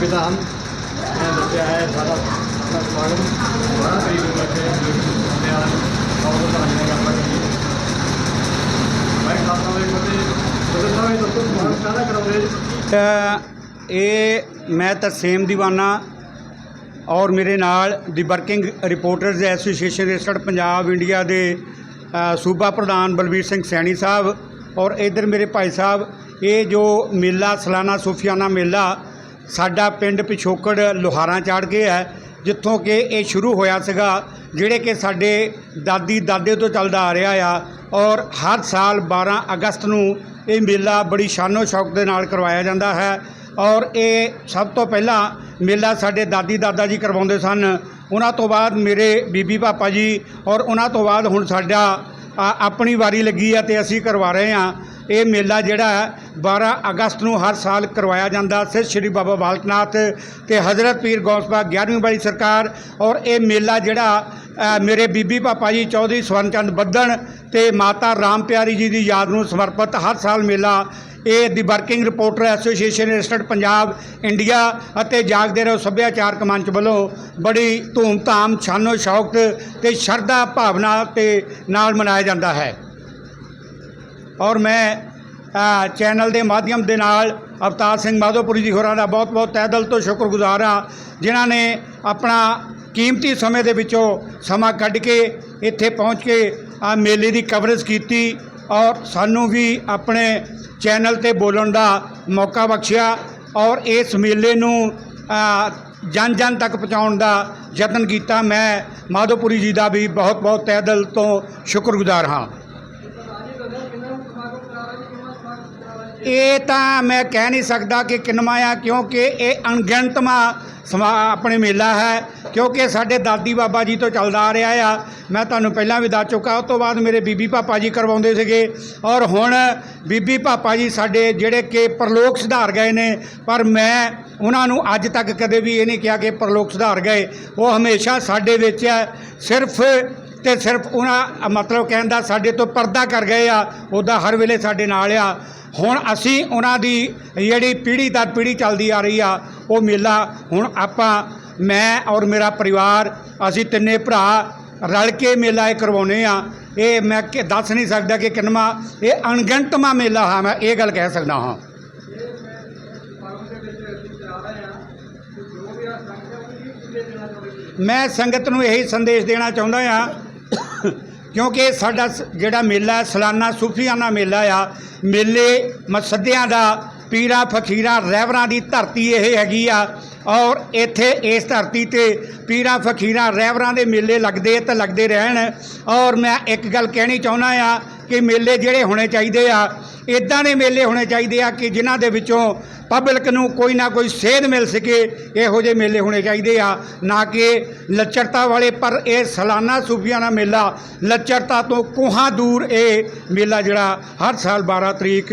ਸੰਵਿਧਾਨ ਮੈਂ ਦੱਸਿਆ ਹੈ, ਸਾਰਾ ਆਪਣਾ ਸਮਾਗਮ ਬੜਾ ਕਰੀਬ ਨੂੰ ਲੱਗੇ ਬਿਆਨ ਬਹੁਤ ਧੰਨਵਾਦ ਕਰਦਾ ਜੀ ਮੈਂ ਖਾਤਾ ਦੇ ਕੋਤੇ ਸਦਰ ਸਾਹਿਬ ਇਹ ਦੱਸੋ, ਸਮਾਗਮ ਕਾਹਦਾ ਕਰਾਉਂਦੇ ਇਹ ਮੈਂ ਤਰਸੇਮ ਦੀਵਾਨਾ ਔਰ ਮੇਰੇ ਨਾਲ the working reporters association registered Punjab India ਦੇ ਸੂਬਾ ਪ੍ਰਧਾਨ ਬਲਬੀਰ ਸਿੰਘ ਸੈਣੀ ਸਾਹਿਬ ਔਰ ਇਧਰ ਮੇਰੇ ਭਾਈ ਸਾਹਿਬ, ਇਹ ਜੋ ਮੇਲਾ ਸਲਾਨਾ ਸੂਫੀਆਨਾ ਮੇਲਾ ਸਾਡਾ ਪਿੰਡ ਪਿਛੋਕੜ ਲੋਹਾਰਾਂ ਚਾੜ ਕੇ ਹੈ, ਜਿੱਥੋਂ ਕਿ ਇਹ ਸ਼ੁਰੂ ਹੋਇਆ ਸੀਗਾ, ਜਿਹੜੇ ਕਿ ਸਾਡੇ ਦਾਦੀ ਦਾਦੇ ਤੋਂ ਚੱਲਦਾ ਆ ਰਿਹਾ ਆ, ਔਰ ਹਰ ਸਾਲ 12 ਅਗਸਤ ਨੂੰ ਇਹ ਮੇਲਾ ਬੜੀ ਸ਼ਾਨੋ ਸ਼ੌਕ ਦੇ ਨਾਲ ਕਰਵਾਇਆ ਜਾਂਦਾ ਹੈ, ਔਰ ਇਹ ਸਭ ਤੋਂ ਪਹਿਲਾਂ ਮੇਲਾ ਸਾਡੇ ਦਾਦੀ ਦਾਦਾ ਜੀ ਕਰਵਾਉਂਦੇ ਸਨ। ਉਹਨਾਂ ਤੋਂ ਬਾਅਦ ਮੇਰੇ ਬੀਬੀ ਪਾਪਾ ਜੀ, ਔਰ ਉਹਨਾਂ ਤੋਂ ਬਾਅਦ ਹੁਣ ਸਾਡਾ ਆਪਣੀ ਵਾਰੀ ਲੱਗੀ ਆ ਤੇ ਅਸੀਂ ਕਰਵਾ ਰਹੇ ਹਾਂ। ਇਹ ਮੇਲਾ ਜਿਹੜਾ ਹੈ 12 ਅਗਸਤ ਨੂੰ ਹਰ ਸਾਲ ਕਰਵਾਇਆ ਜਾਂਦਾ ਸਿਰ ਸ਼੍ਰੀ ਬਾਬਾ ਬਾਲਕਨਾਥ ਤੇ ਹਜ਼ਰਤ ਪੀਰ ਗੌਸਬਾ 11ਵੀਂ ਵਾਲੀ ਸਰਕਾਰ ਔਰ ਇਹ ਮੇਲਾ ਜਿਹੜਾ ਮੇਰੇ ਬੀਬੀ ਪਾਪਾ ਜੀ ਚੌਧਰੀ ਸਵਰਨਚੰਦ ਬੱਦਣ ਤੇ ਮਾਤਾ ਰਾਮ ਪਿਆਰੀ ਜੀ ਦੀ ਯਾਦ ਨੂੰ ਸਮਰਪਿਤ ਹਰ ਸਾਲ ਮੇਲਾ। ਇਹ the working reporter association registered Punjab, India ਅਤੇ ਜਾਗਦੇ ਰਹੋ ਸੱਭਿਆਚਾਰਕ ਮੰਚ ਵੱਲੋਂ ਬੜੀ ਧੂਮਧਾਮ ਛਾਨੋ ਸ਼ੌਕਤ ਤੇ ਸ਼ਰਧਾ ਭਾਵਨਾ ਤੇ ਨਾਲ ਮਨਾਇਆ ਜਾਂਦਾ ਹੈ। ਔਰ ਮੈਂ ਚੈਨਲ ਦੇ ਮਾਧਿਅਮ ਦੇ ਨਾਲ ਅਵਤਾਰ ਸਿੰਘ ਮਾਧੋਪੁਰੀ ਜੀ ਹੋਰਾਂ ਦਾ ਬਹੁਤ-ਬਹੁਤ ਤਹਿ ਦਿਲ ਤੋਂ ਸ਼ੁਕਰਗੁਜ਼ਾਰ ਹਾਂ, ਜਿਨ੍ਹਾਂ ਨੇ ਆਪਣਾ ਕੀਮਤੀ ਸਮੇਂ ਦੇ ਵਿੱਚੋਂ ਸਮਾਂ ਕੱਢ ਕੇ ਇੱਥੇ ਪਹੁੰਚ ਕੇ ਆ ਮੇਲੇ ਦੀ ਕਵਰੇਜ ਕੀਤੀ ਔਰ ਸਾਨੂੰ ਵੀ ਆਪਣੇ ਚੈਨਲ ਤੇ ਬੋਲਣ ਦਾ ਮੌਕਾ ਬਖਸ਼ਿਆ ਔਰ ਇਸ ਮੇਲੇ ਨੂੰ ਜਨ ਜਨ ਤੱਕ ਪਹੁੰਚਾਉਣ ਦਾ ਯਤਨ ਕੀਤਾ। ਮੈਂ ਮਾਧੋਪੁਰੀ ਜੀ ਦਾ ਵੀ ਬਹੁਤ-ਬਹੁਤ ਤਹਿ ਦਿਲ ਤੋਂ ਸ਼ੁਕਰਗੁਜ਼ਾਰ ਹਾਂ। ਇਹ ਤਾਂ ਮੈਂ ਕਹਿ ਨਹੀਂ ਸਕਦਾ ਕਿ ਕਿੰਨਵਾਂ ਆ, ਕਿਉਂਕਿ ਇਹ ਅਣਗਿਣਤਵਾਂ ਸਮਾ ਆਪਣੇ ਮੇਲਾ ਹੈ, ਕਿਉਂਕਿ ਸਾਡੇ ਦਾਦੀ ਬਾਬਾ ਜੀ ਤੋਂ ਚੱਲਦਾ ਆ ਰਿਹਾ ਆ। ਮੈਂ ਤੁਹਾਨੂੰ ਪਹਿਲਾਂ ਵੀ ਦੱਸ ਚੁੱਕਾ ਉਸ ਤੋਂ ਬਾਅਦ ਮੇਰੇ ਬੀਬੀ ਪਾਪਾ ਜੀ ਕਰਵਾਉਂਦੇ ਸੀਗੇ। ਔਰ ਹੁਣ ਬੀਬੀ ਪਾਪਾ ਜੀ ਸਾਡੇ ਜਿਹੜੇ ਕਿ ਪ੍ਰਲੋਕ ਸੁਧਾਰ ਗਏ ਨੇ, ਪਰ ਮੈਂ ਉਹਨਾਂ ਨੂੰ ਅੱਜ ਤੱਕ ਕਦੇ ਵੀ ਇਹ ਨਹੀਂ ਕਿਹਾ ਕਿ ਪ੍ਰਲੋਕ ਸੁਧਾਰ ਗਏ। ਉਹ ਹਮੇਸ਼ਾ ਸਾਡੇ ਵਿੱਚ ਹੈ ਸਿਰਫ ਤੇ ਸਿਰਫ ਉਹਨਾਂ, ਮਤਲਬ ਕਹਿਣ ਦਾ ਸਾਡੇ ਤੋਂ ਪਰਦਾ ਕਰ ਗਏ ਆ, ਉਹਦਾ ਹਰ ਵੇਲੇ ਸਾਡੇ ਨਾਲ ਆ। ਹੁਣ ਅਸੀਂ ਉਹਨਾਂ ਦੀ ਜਿਹੜੀ ਪੀੜ੍ਹੀ ਦਰ ਪੀੜ੍ਹੀ ਚੱਲਦੀ ਆ ਰਹੀ ਆ, ਉਹ ਮੇਲਾ ਹੁਣ ਆਪਾਂ, ਮੈਂ ਔਰ ਮੇਰਾ ਪਰਿਵਾਰ, ਅਸੀਂ ਤਿੰਨੇ ਭਰਾ ਰਲ ਕੇ ਮੇਲਾ ਇਹ ਕਰਵਾਉਨੇ ਆ। ਇਹ ਮੈਂ ਕਿ, ਦੱਸ ਨਹੀਂ ਸਕਦਾ ਕਿ ਕਿੰਨਵਾਂ ਇਹ ਅਣਗਿਣਤਵਾਂ ਮੇਲਾ ਹਾਂ, ਮੈਂ ਇਹ ਗੱਲ ਕਹਿ ਸਕਦਾ ਹਾਂ। ਮੈਂ ਸੰਗਤ ਨੂੰ ਇਹੀ ਸੰਦੇਸ਼ ਦੇਣਾ ਚਾਹੁੰਦਾ ਹਾਂ ਕਿਉਂਕਿ ਸਾਡਾ ਸ- ਜਿਹੜਾ ਮੇਲਾ ਹੈ, ਸਾਲਾਨਾ ਸੂਫੀਆਨਾ ਮੇਲਾ ਆ ਮੇਲੇ ਮਸੱਦਿਆਂ ਦਾ ਪੀਰਾਂ ਫਕੀਰਾਂ ਰਹਿਬਰਾਂ ਦੀ ਧਰਤੀ ਇਹ ਹੈਗੀ ਆ ਔਰ ਇੱਥੇ ਇਸ ਧਰਤੀ ਤੇ ਪੀਰਾਂ ਫਕੀਰਾਂ ਰਹਿਬਰਾਂ ਦੇ ਮੇਲੇ ਲੱਗਦੇ ਤੇ ਲੱਗਦੇ ਰਹਿਣ। ਔਰ ਮੈਂ ਇੱਕ ਗੱਲ ਕਹਿਣੀ ਚਾਹੁੰਦਾ ਆ ਕਿ ਮੇਲੇ ਜਿਹੜੇ ਹੋਣੇ ਚਾਹੀਦੇ ਆ ਇਦਾਂ ਦੇ ਮੇਲੇ ਹੋਣੇ ਚਾਹੀਦੇ ਆ ਕਿ ਜਿਨ੍ਹਾਂ ਦੇ ਵਿੱਚੋਂ ਪਬਲਿਕ ਨੂੰ ਕੋਈ ਨਾ ਕੋਈ ਸੇਧ ਮਿਲ ਸਕੇ, ਇਹੋ ਜਿਹੇ ਮੇਲੇ ਹੋਣੇ ਚਾਹੀਦੇ ਆ। ਨਾ ਕਿ ਲੱਚਰਤਾ ਵਾਲੇ, ਪਰ ਇਹ ਸਾਲਾਨਾ ਦਾ ਮੇਲਾ, ਲੱਚਰਤਾ ਤੋਂ ਕੋਹਾਂ ਦੂਰ ਇਹ ਮੇਲਾ ਜਿਹੜਾ ਹਰ ਸਾਲ 12 ਤਰੀਕ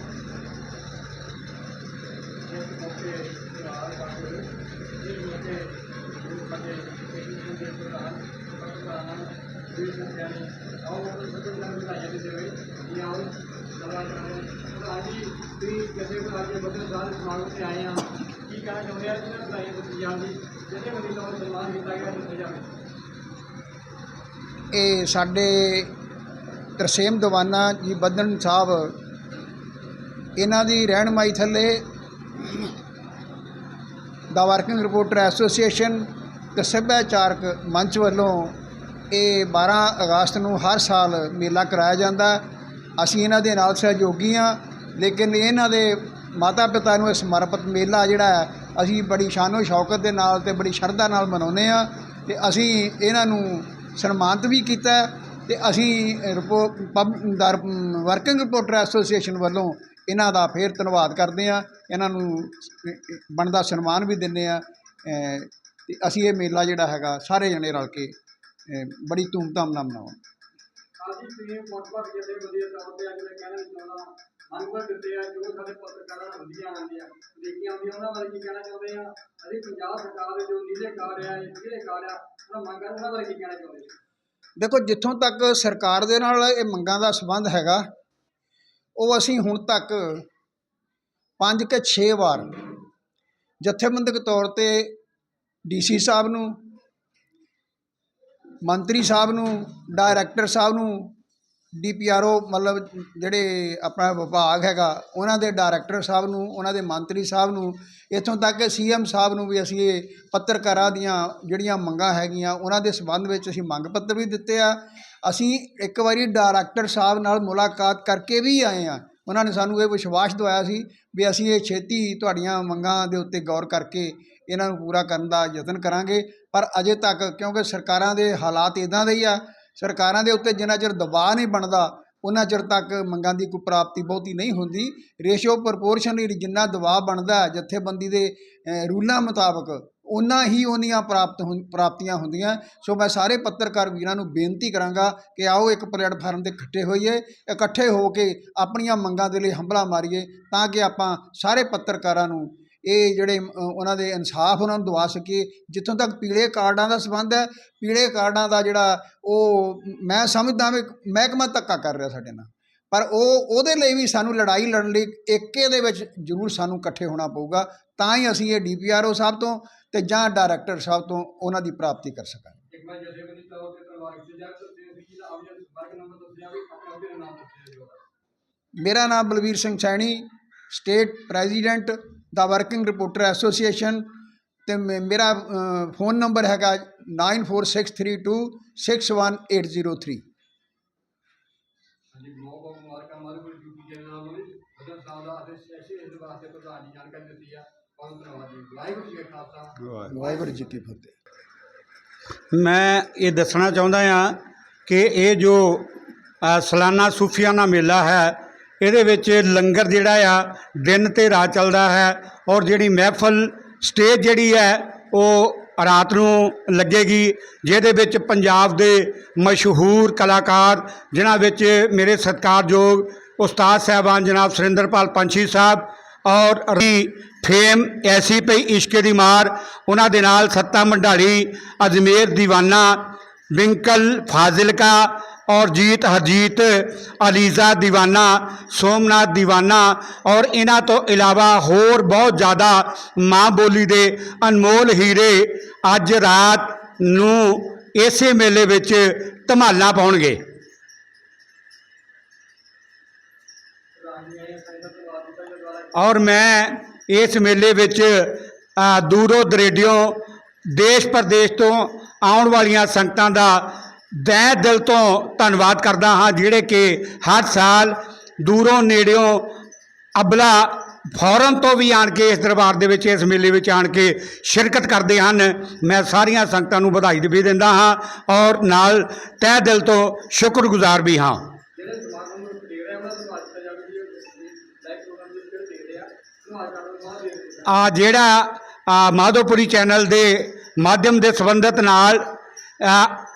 ਔਰ ਮੇਰੇ ਅ, ਪਾਪਾ ਸ਼੍ਰੀ ਚੌਧਰੀ ਸਵੰਚੰਦ ਬੱਦਣ ਮੇਰਾ ਜਿਹੜਾ ਮੋਬਾਈਲ ਨੰਬਰ ਹੈ 9417 252526 9417 252526 ਇਹ ਸਾਡੇ ਤਰਸੇਮ ਦਵਾਨਾ ਜੀ ਬੱਦਨ ਸਾਹਿਬ ਇਹਨਾਂ ਦੀ ਰਹਿਨਮਾਈ ਥੱਲੇ ਦਾ ਵਰਕਿੰਗ ਰਿਪੋਰਟਰ ਐਸੋਸੀਏਸ਼ਨ ਤੇ ਸੱਭਿਆਚਾਰਕ ਮੰਚ ਵੱਲੋਂ ਇਹ 12 ਅਗਸਤ ਨੂੰ ਹਰ ਸਾਲ ਮੇਲਾ ਕਰਾਇਆ ਜਾਂਦਾ। ਅਸੀਂ ਇਹਨਾਂ ਦੇ ਨਾਲ ਸਹਿਯੋਗੀ ਹਾਂ ਲੇਕਿਨ ਇਹਨਾਂ ਦੇ ਮਾਤਾ ਪਿਤਾ ਨੂੰ ਇਹ ਸਮਰਪਿਤ ਮੇਲਾ ਜਿਹੜਾ ਹੈ, ਅਸੀਂ ਬੜੀ ਸ਼ਾਨੋ ਸ਼ੌਕਤ ਦੇ ਨਾਲ ਤੇ ਬੜੀ ਸ਼ਰਧਾ ਨਾਲ ਮਨਾਉਂਦੇ ਹਾਂ ਤੇ ਅਸੀਂ ਇਹਨਾਂ ਨੂੰ ਸਨਮਾਨਿਤ ਵੀ ਕੀਤਾ ਹੈ ਤੇ ਅਸੀਂ ਰਿਪੋ, ਪਬ, ਦਾ ਵਰਕਿੰਗ ਰਿਪੋਰਟਰ ਐਸੋਸੀਏਸ਼ਨ ਵੱਲੋਂ ਇਹਨਾਂ ਦਾ ਫੇਰ ਧੰਨਵਾਦ ਕਰਦੇ ਹਾਂ, ਇਹਨਾਂ ਨੂੰ ਬਣਦਾ ਸਨਮਾਨ ਵੀ ਦਿੰਦੇ ਆ ਤੇ ਅਸੀਂ ਇਹ ਮੇਲਾ ਜਿਹੜਾ ਹੈਗਾ, ਸਾਰੇ ਜਣੇ ਰਲ ਕੇ ਬੜੀ ਧੂਮਧਾਮ ਨਾਲ ਮਨਾਵਾਂ ਸਾਡੀ ਟੀਮ ਵੱਖ-ਵੱਖ ਜਥੇਬੰਦੀਆਂ ਤੌਰ ਤੇ ਅੱਜ ਕਹਿਣਾ ਨਹੀਂ ਚਾਹੁੰਦਾ। ਮੰਗਵਾ ਦਿੱਤੇ ਆ, ਜੋ ਸਾਡੇ ਪੱਤਰਕਾਰਾਂ ਨਾਲ ਹੁੰਦੀਆਂ ਆਉਂਦੀਆਂ। ਦੇਖੀਆਂ ਆਉਂਦੀਆਂ ਉਹਨਾਂ ਬਾਰੇ ਕੀ ਕਹਿਣਾ ਚਾਹੁੰਦੇ ਆ? ਅਸੀਂ ਪੰਜਾਬ ਸਰਕਾਰ ਦੇ ਜੋ ਨੀਲੇ ਕਾਰਡ ਆ, ਇਹ ਜਿਹੜੇ ਕਾਰਡ ਆ, ਉਹਨਾਂ ਮੰਗਾਂ ਉਹਨਾਂ ਬਾਰੇ ਕੀ ਕਹਿਣਾ ਚਾਹੁੰਦੇ ਦੇਖੋ, ਜਿੱਥੋਂ ਤੱਕ ਸਰਕਾਰ ਦੇ ਨਾਲ ਇਹ ਮੰਗਾਂ ਦਾ ਸੰਬੰਧ ਹੈਗਾ, ਉਹ ਅਸੀਂ ਹੁਣ ਤੱਕ ਪੰਜ ਕੇ 6 ਵਾਰ ਜਥੇਬੰਦਕ ਤੌਰ ਤੇ ਡੀਸੀ ਸਾਹਿਬ ਨੂੰ ਮੰਤਰੀ ਸਾਹਿਬ ਨੂੰ ਡਾਇਰੈਕਟਰ ਸਾਹਿਬ ਨੂੰ ਡੀਪੀਆਰਓ ਮਤਲਬ ਜਿਹੜੇ ਆਪਣਾ ਵਿਭਾਗ ਹੈਗਾ, ਉਹਨਾਂ ਦੇ ਡਾਇਰੈਕਟਰ ਸਾਹਿਬ ਨੂੰ, ਉਹਨਾਂ ਦੇ ਮੰਤਰੀ ਸਾਹਿਬ ਨੂੰ, ਇੱਥੋਂ ਤੱਕ ਕਿ ਸੀਐਮ ਸਾਹਿਬ ਨੂੰ ਵੀ ਅਸੀਂ ਇਹ ਪੱਤਰਕਾਰਾਂ ਦੀਆਂ ਜਿਹੜੀਆਂ ਮੰਗਾਂ ਹੈਗੀਆਂ, ਉਹਨਾਂ ਦੇ ਸੰਬੰਧ ਵਿੱਚ ਅਸੀਂ ਮੰਗ ਪੱਤਰ ਵੀ ਦਿੱਤੇ ਆ। ਅਸੀਂ ਇੱਕ ਵਾਰੀ ਡਾਇਰੈਕਟਰ ਸਾਹਿਬ ਨਾਲ ਮੁਲਾਕਾਤ ਕਰਕੇ ਵੀ ਆਏ ਆ। ਉਹਨਾਂ ਨੇ ਸਾਨੂੰ ਇਹ ਵਿਸ਼ਵਾਸ ਦਵਾਇਆ ਸੀ ਵੀ ਅਸੀਂ ਇਹ ਛੇਤੀ ਤੁਹਾਡੀਆਂ ਮੰਗਾਂ ਦੇ ਉੱਤੇ ਗੌਰ ਕਰਕੇ ਇਹਨਾਂ ਨੂੰ ਪੂਰਾ ਕਰਨ ਦਾ ਯਤਨ ਕਰਾਂਗੇ। ਪਰ ਅਜੇ ਤੱਕ ਕਿਉਂਕਿ ਸਰਕਾਰਾਂ ਦੇ ਹਾਲਾਤ ਇਦਾਂ ਦੇ ਹੀ ਆ, ਸਰਕਾਰਾਂ ਦੇ ਉੱਤੇ ਜਿੰਨਾ ਚਿਰ ਦਬਾਅ ਨਹੀਂ ਬਣਦਾ, ਉਹਨਾਂ ਚਿਰ ਤੱਕ ਮੰਗਾਂ ਦੀ ਕੋਈ ਪ੍ਰਾਪਤੀ ਬਹੁਤੀ ਨਹੀਂ ਹੁੰਦੀ। ਰੇਸ਼ੋ ਪ੍ਰਪੋਰਸ਼ਨਲੀ ਜਿੰਨਾ ਦਬਾਅ ਬਣਦਾ ਹੈ, ਜਥੇਬੰਦੀ ਦੇ ਰੂਲਾਂ ਮੁਤਾਬਕ ਉਨਾ ਹੀ ਉਹਨੀਆਂ ਪ੍ਰਾਪਤ ਹੁੰ- ਪ੍ਰਾਪਤੀਆਂ ਹੁੰਦੀਆਂ। ਸੋ ਮੈਂ ਸਾਰੇ ਪੱਤਰਕਾਰ ਵੀਰਾਂ ਨੂੰ ਬੇਨਤੀ ਕਰਾਂਗਾ ਕਿ ਆਓ ਇੱਕ ਪਲੇਟਫਾਰਮ ਤੇ ਇਕੱਠੇ ਹੋਈਏ, ਇਕੱਠੇ ਹੋ ਕੇ ਆਪਣੀਆਂ ਮੰਗਾਂ ਦੇ ਲਈ ਹੰਭਲਾ ਮਾਰੀਏ, ਤਾਂ ਕਿ ਆਪਾਂ ਸਾਰੇ ਪੱਤਰਕਾਰਾਂ ਨੂੰ ਇਹ ਜਿਹੜੇ ਉਹਨਾਂ ਦੇ ਇਨਸਾਫ ਉਹਨਾਂ ਨੂੰ ਦਵਾ ਸਕੀਏ। ਜਿੱਥੋਂ ਤੱਕ ਪੀਲੇ ਕਾਰਡਾਂ ਦਾ ਸੰਬੰਧ ਹੈ ਪੀਲੇ ਕਾਰਡਾਂ ਦਾ ਜਿਹੜਾ ਉਹ ਮੈਂ ਸਮਝਦਾ ਵੀ ਮਹਿਕਮਾ ਧੱਕਾ ਕਰ ਰਿਹਾ ਸਾਡੇ ਨਾਲ। ਪਰ ਉਹ ਉਹਦੇ ਲਈ ਵੀ ਸਾਨੂੰ ਲੜਾਈ ਲੜਨ ਲਈ ਏਕੇ ਦੇ ਵਿੱਚ ਜ਼ਰੂਰ ਸਾਨੂੰ ਇਕੱਠੇ ਹੋਣਾ ਪਊਗਾ ਤਾਂ ਹੀ ਅਸੀਂ ਇਹ ਡੀਪੀਆਰਓ ਸਾਹਿਬ ਤੋਂ ਤੇ ਜਾਂ ਡਾਇਰੈਕਟਰ ਸਾਹਿਬ ਤੋਂ ਉਹਨਾਂ ਦੀ ਪ੍ਰਾਪਤੀ ਕਰ ਸਕਾਂਗੇ। ਜੀ ਮੇਰਾ ਨਾਮ Balvir Singh Saini state president. ਦਾ ਵਰਕਿੰਗ ਰਿਪੋਰਟਰ ਐਸੋਸੀਏਸ਼ਨ ਤੇ ਮੇ- ਮੇਰਾ ਅ, ਫੋਨ ਨੰਬਰ ਹੈਗਾ 9463261803 ਹਾਂਜੀ ਬਹੁਤ ਬਹੁਤ ਮੁਬਾਰਕਾਂ ਮਾਰੂ ਕੋਲ ਡਿਊਟੀ ਚੈਨਲ ਨਾਲ ਵੀ ਬਦਨ ਸਾਹਿਬ ਦਾ ਅਤੇ ਐਸੇ ਇਸ ਵਾਸਤੇ ਪ੍ਰਧਾਨ ਜੀ ਜਾਣਕਾਰੀ ਦਿੱਤੀ ਆ ਬਹੁਤ ਧੰਨਵਾਦ ਜੀ ਵਾਹਿਗੁਰੂ ਜੀ ਕਾ ਖਾਲਸਾ ਵਾਹਿਗੁਰੂ ਜੀ ਕੀ ਫਤਿਹ ਮੈਂ ਇਹ ਦੱਸਣਾ ਚਾਹੁੰਦਾ ਹਾਂ ਕਿ ਇਹ ਜੋ ਅ, ਸਾਲਾਨਾ ਸੂਫੀਆਨਾ ਮੇਲਾ ਹੈ ਇਹਦੇ ਵਿੱਚ ਲੰਗਰ ਜਿਹੜਾ ਆ, ਦਿਨ ਤੇ ਰਾਤ ਚੱਲਦਾ ਹੈ ਔਰ ਜਿਹੜੀ ਮਹਿਫਲ ਸਟੇਜ ਜਿਹੜੀ ਹੈ, ਉਹ ਰਾਤ ਨੂੰ ਲੱਗੇਗੀ, ਜਿਹਦੇ ਵਿੱਚ ਪੰਜਾਬ ਦੇ ਮਸ਼ਹੂਰ ਕਲਾਕਾਰ ਜਿਨ੍ਹਾਂ ਵਿੱਚ ਮੇਰੇ ਸਤਿਕਾਰਯੋਗ ਉਸਤਾਦ ਸਾਹਿਬਾਨ ਜਨਾਬ ਸੁਰਿੰਦਰਪਾਲ ਪੰਛੀ ਸਾਹਿਬ ਔਰ ਰੀ ਫੇਮ ਐਸੀ ਪਈ ਇਸ਼ਕੇ ਦੀ ਮਾਰ, ਉਹਨਾਂ ਦੇ ਨਾਲ ਸੱਤਾ ਮੰਡਾਲੀ ਅਜਮੇਰ ਦੀਵਾਨਾ, ਵਿੰਕਲ ਫਾਜ਼ਿਲਕਾ ਔਰ ਜੀਤ ਹਰਜੀਤ, ਅਲੀਜ਼ਾ ਦੀਵਾਨਾ, ਸੋਮਨਾਥ ਦੀਵਾਨਾ ਔਰ ਇਹਨਾਂ ਤੋਂ ਇਲਾਵਾ ਹੋਰ ਬਹੁਤ ਜ਼ਿਆਦਾ ਮਾਂ ਬੋਲੀ ਦੇ ਅਨਮੋਲ ਹੀਰੇ ਅੱਜ ਰਾਤ ਨੂੰ ਇਸੇ ਮੇਲੇ ਵਿੱਚ ਧਮਾਲਾਂ ਪਾਉਣਗੇ। ਔਰ ਮੈਂ ਇਸ ਮੇਲੇ ਵਿੱਚ ਦੂਰੋਂ ਦਰੇਡਿਓਂ ਦੇਸ਼ ਪ੍ਰਦੇਸ਼ ਤੋਂ ਆਉਣ ਵਾਲੀਆਂ ਸੰਗਤਾਂ ਦਾ ਤਹਿ ਦਿਲ ਤੋਂ ਧੰਨਵਾਦ ਕਰਦਾ ਹਾਂ ਜਿਹੜੇ ਕਿ ਹਰ ਸਾਲ ਦੂਰੋਂ ਨੇੜਿਓਂ ਅਬਲਾ ਫੌਰਨ ਤੋਂ ਵੀ ਆਣ ਕੇ ਇਸ ਦਰਬਾਰ ਦੇ ਵਿੱਚ ਇਸ ਮੇਲੇ ਵਿੱਚ ਆਣ ਕੇ ਸ਼ਿਰਕਤ ਕਰਦੇ ਹਨ। ਮੈਂ ਸਾਰੀਆਂ ਸੰਗਤਾਂ ਨੂੰ ਵਧਾਈ ਵੀ ਦਿੰਦਾ ਹਾਂ ਔਰ ਨਾਲ ਤਹਿ ਦਿਲ ਤੋਂ ਸ਼ੁਕਰਗੁਜ਼ਾਰ ਵੀ ਹਾਂ। ਆ ਜਿਹੜਾ ਮਾਧੋਪੁਰੀ ਚੈਨਲ ਦੇ ਮਾਧਿਅਮ ਦੇ ਸੰਬੰਧਤ ਨਾਲ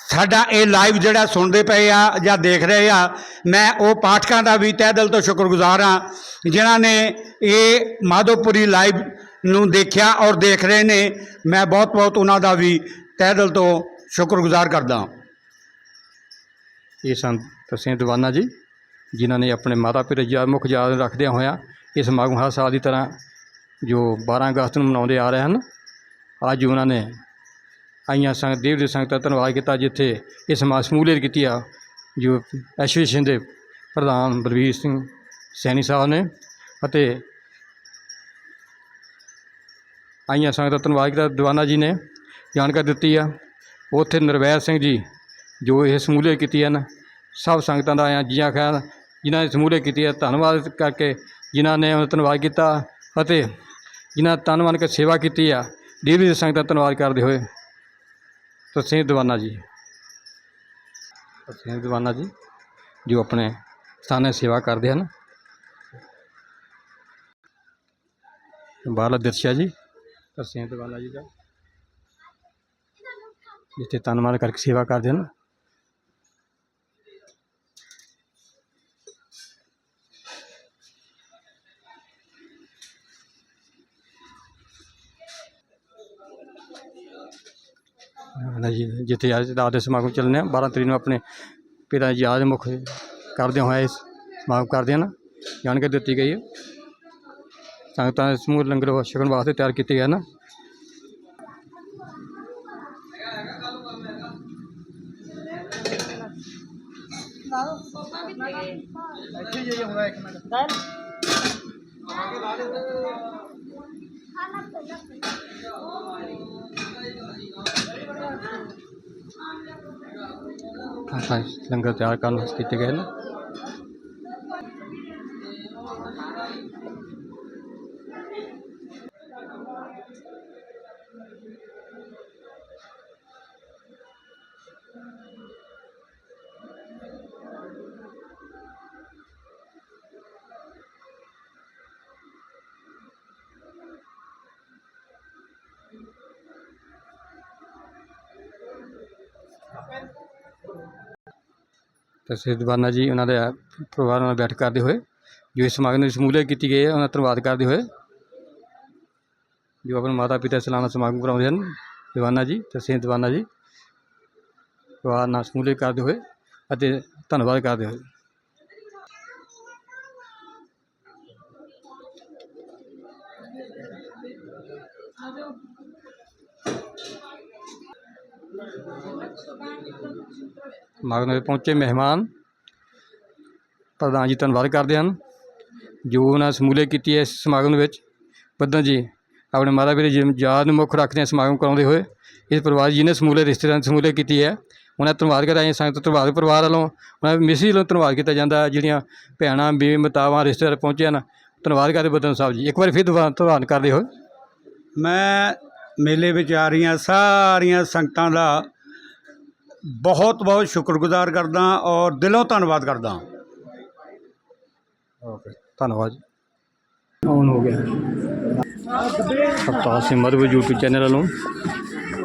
ਸਾਡਾ ਇਹ ਲਾਈਵ ਜਿਹੜਾ ਸੁਣਦੇ ਪਏ ਆ ਜਾਂ ਦੇਖ ਰਹੇ ਆ, ਮੈਂ ਉਹ ਪਾਠਕਾਂ ਦਾ ਵੀ ਤਹਿ ਦਿਲ ਤੋਂ ਸ਼ੁਕਰਗੁਜ਼ਾਰ ਹਾਂ, ਜਿਨ੍ਹਾਂ ਨੇ ਇਹ ਮਾਧੋਪੁਰੀ ਲਾਈਵ ਨੂੰ ਦੇਖਿਆ ਔਰ ਦੇਖ ਰਹੇ ਨੇ। ਮੈਂ ਬਹੁਤ ਬਹੁਤ ਉਹਨਾਂ ਦਾ ਵੀ ਤਹਿ ਦਿਲ ਤੋਂ ਸ਼ੁਕਰਗੁਜ਼ਾਰ ਕਰਦਾ ਹਾਂ। ਇਹ ਸੰਤ ਤਰਸੇਮ ਦੀਵਾਨਾ ਜੀ, ਜਿਨ੍ਹਾਂ ਨੇ ਆਪਣੇ ਮਾਤਾ ਪਿਤਾ ਜੀ ਮੁੱਖ ਯਾਦ ਰੱਖਦਿਆਂ ਹੋਇਆਂ ਇਸ ਸਮਾਗਮ ਹਰ ਸਾਲ ਦੀ ਤਰ੍ਹਾਂ ਜੋ 12 ਅਗਸਤ ਨੂੰ ਮਨਾਉਂਦੇ ਆ ਰਹੇ ਹਨ, ਅੱਜ ਉਹਨਾਂ ਨੇ ਆਈਆਂ ਸੰਗਤ ਦੇਵ ਦੀ ਸੰਗਤ ਦਾ ਧੰਨਵਾਦ ਕੀਤਾ ਜਿੱਥੇ ਇਹ ਸਮਾਜ ਸਮੂਲੀਅਤ ਕੀਤੀ ਆ, ਜੋ ਐਸੋਸੀਏਸ਼ਨ ਦੇ ਪ੍ਰਧਾਨ ਬਲਵੀਰ ਸਿੰਘ ਸੈਣੀ ਸਾਹਿਬ ਨੇ ਅਤੇ ਆਈਆਂ ਸੰਗਤ ਦਾ ਧੰਨਵਾਦ ਕੀਤਾ, ਦੀਵਾਨਾ ਜੀ ਨੇ ਜਾਣਕਾਰੀ ਦਿੱਤੀ ਆ। ਉੱਥੇ ਨਿਰਵੈਰ ਸਿੰਘ ਜੀ, ਜੋ ਇਹ ਸਮੂਲੀਅਤ ਕੀਤੀ ਹਨ, ਸਭ ਸੰਗਤਾਂ ਦਾ ਆਇਆਂ ਜੀਆਂ ਖੈਰ, ਜਿਨ੍ਹਾਂ ਨੇ ਸਮੂਲੀਅਤ ਕੀਤੀ ਹੈ ਧੰਨਵਾਦ ਕਰਕੇ ਜਿਨ੍ਹਾਂ ਨੇ ਧੰਨਵਾਦ ਕੀਤਾ ਅਤੇ ਜਿਨ੍ਹਾਂ ਤਨ ਮਨ ਕੇ ਸੇਵਾ ਕੀਤੀ ਆ ਡੇਲੀ ਦੀ ਸੰਗਤ ਦਾ ਧੰਨਵਾਦ ਕਰਦੇ ਹੋਏ। ਤਰਸੇਮ ਦੀਵਾਨਾ ਜੀ ਤਰਸੇਮ ਦੀਵਾਨਾ ਜੀ ਜੋ ਆਪਣੇ ਸਥਾਨੇ ਸੇਵਾ ਕਰਦੇ ਹਨ ਬਾਹਰਲਾ ਦ੍ਰਿਸ਼ ਹੈ ਜੀ ਤਰਸੇਮ ਦੀਵਾਨਾ ਜੀ ਦਾ ਜਿੱਥੇ ਤਨ ਮਨ ਕਰਕੇ ਸੇਵਾ ਕਰਦੇ ਹਨ ਹਾਂ ਜੀ, ਜਿੱਥੇ ਅੱਜ ਰਾਤ ਦੇ ਸਮਾਗਮ ਚੱਲਣੇ ਆ। 12 ਤਰੀਕ ਨੂੰ ਆਪਣੇ ਪਿਤਾ ਜੀ ਯਾਦ ਮੁੱਖ ਕਰਦੇ ਹੋਏ ਇਸ ਸਮਾਗਮ ਕਰਦੇ ਹਨ ਜਾਣਕਾਰੀ ਦਿੱਤੀ ਗਈ ਹੈ ਸੰਗਤਾਂ ਦੇ ਸਮੂਹ ਲੰਗਰ ਛਕਣ ਵਾਸਤੇ ਤਿਆਰ ਕੀਤੇ ਗਏ ਹਨ ਇੱਥੇ ਜੇ ਆਉਂਦਾ ਇੱਕ ਮਿੰਟ ਹਾਂ ਲੰਗਰ ਤਿਆਰ ਕਰਨ ਵਾਸਤੇ ਕੀਤੇ ਗਏ ਹਨ ਤੇ ਸ੍ਰੀ ਦੀਵਾਨਾ ਜੀ ਉਹਨਾਂ ਦੇ ਪਰਿਵਾਰ ਨਾਲ ਬੈਠ ਕਰਦੇ ਹੋਏ, ਜੋ ਇਸ ਸਮਾਗਮ ਦੀ ਸ਼ਮੂਲੀਅਤ ਕੀਤੀ ਗਈ ਹੈ, ਉਹਨਾਂ ਦਾ ਧੰਨਵਾਦ ਕਰਦੇ ਹੋਏ, ਜੋ ਆਪਣੇ ਮਾਤਾ ਪਿਤਾ ਸਲਾਨਾ ਸਮਾਗਮ ਕਰਾਉਂਦੇ ਹਨ ਦੀਵਾਨਾ ਜੀ ਤੇ ਸਿੰਘ ਦੀਵਾਨਾ ਜੀ, ਪਰਿਵਾਰ ਨਾਲ ਸ਼ਮੂਲੀਅਤ ਕਰਦੇ ਹੋਏ ਅਤੇ ਧੰਨਵਾਦ ਕਰਦੇ ਹੋਏ। ਸਮਾਗਮ ਵਿੱਚ ਪਹੁੰਚੇ ਮਹਿਮਾਨ। ਪ੍ਰਧਾਨ ਜੀ ਧੰਨਵਾਦ ਕਰਦੇ ਹਨ। ਜੋ ਉਹਨਾਂ ਸਮੂਲੀਅਤ ਕੀਤੀ ਹੈ ਇਸ ਸਮਾਗਮ ਵਿੱਚ। ਬੱਦਨ ਜੀ, ਆਪਣੇ ਮਾਤਾ ਪਿਤਾ ਜੀ ਯਾਦ ਨੂੰ ਮੁੱਖ ਰੱਖਦੇ ਸਮਾਗਮ ਕਰਾਉਂਦੇ ਹੋਏ। ਇਸ ਪਰਿਵਾਰ ਜੀ ਨੇ ਸਮੂਲੇ, ਰਿਸ਼ਤੇਦਾਰਾਂ ਦੀ ਸਮੂਲੀਅਤ ਕੀਤੀ ਹੈ। ਉਹਨਾਂ ਦਾ ਧੰਨਵਾਦ ਕਰਦਾ ਸੰਗਤ ਧੰਨਵਾਦ ਪਰਿਵਾਰ ਵੱਲੋਂ ਉਹਨਾਂ ਦੀ ਮਿਸੀ ਵੱਲੋਂ ਧੰਨਵਾਦ ਕੀਤਾ ਜਾਂਦਾ ਜਿਹੜੀਆਂ ਭੈਣਾਂ, ਬੀਵੀ, ਮਤਾਵਾਂ, ਰਿਸ਼ਤੇਦਾਰ ਪਹੁੰਚੇ ਹਨ। ਧੰਨਵਾਦ ਕਰਦੇ ਬੱਦਨ ਸਾਹਿਬ ਜੀ। ਇੱਕ ਵਾਰ ਫਿਰ ਦੁਬਾਰਾ ਧੰਨਵਾਦ ਕਰਦੇ ਹੋਏ। ਮੈਂ ਮੇਲੇ ਵਿੱਚ ਆ ਰਹੀਆਂ ਸਾਰੀਆਂ ਸੰਗਤਾਂ ਦਾ ਬਹੁਤ ਬਹੁਤ ਸ਼ੁਕਰਗੁਜ਼ਾਰ ਕਰਦਾ ਔਰ ਦਿਲੋਂ ਧੰਨਵਾਦ ਕਰਦਾ। ਓਕੇ ਧੰਨਵਾਦ ਜੀ। ਔਨ ਹੋ ਗਿਆ? ਅਵਤਾਰ ਸਿੰਘ ਮਧੂ YouTube ਚੈਨਲ ਵੱਲੋਂ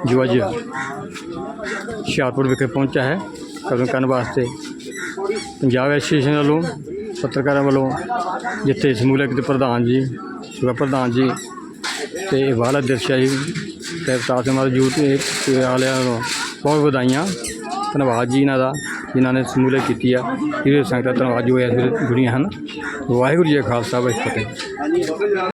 ਜੋ ਅੱਜ ਹੁਸ਼ਿਆਰਪੁਰ ਵਿਖੇ ਪਹੁੰਚਾ ਹੈ ਕਦਮ ਕਰਨ ਵਾਸਤੇ ਪੰਜਾਬ ਐਸੋਸੀਏਸ਼ਨ ਵੱਲੋਂ ਪੱਤਰਕਾਰਾਂ ਵੱਲੋਂ ਜਿੱਥੇ ਸਮੂਲਕ ਦੇ ਪ੍ਰਧਾਨ ਜੀ ਸੂਬਾ ਪ੍ਰਧਾਨ ਜੀ ਤੇ ਵਾਲਾ ਦਿਰਸ਼ਾ ਜੀ। ਤੇ ਅਵਤਾਰ ਸਿੰਘ ਮਧੂ YouTube ਵਾਲਿਆਂ ਨੂੰ ਬਹੁਤ ਵਧਾਈਆਂ। ਧੰਨਵਾਦ ਜੀ ਇਹਨਾਂ ਦਾ, ਜਿਨ੍ਹਾਂ ਨੇ ਸਮੂਲਕ ਕੀਤੀ ਆ। ਇਹਦੇ ਸੰਗਤਾਂ ਧੰਨਵਾਦ ਜੋ ਇਸ ਵੇਲੇ ਜੁੜੀਆਂ ਹਨ। ਵਾਹਿਗੁਰੂ ਜੀ ਕਾ ਖਾਲਸਾ, ਵਾਹਿਗੁਰੂ ਜੀ ਕੀ ਫਤਿਹ।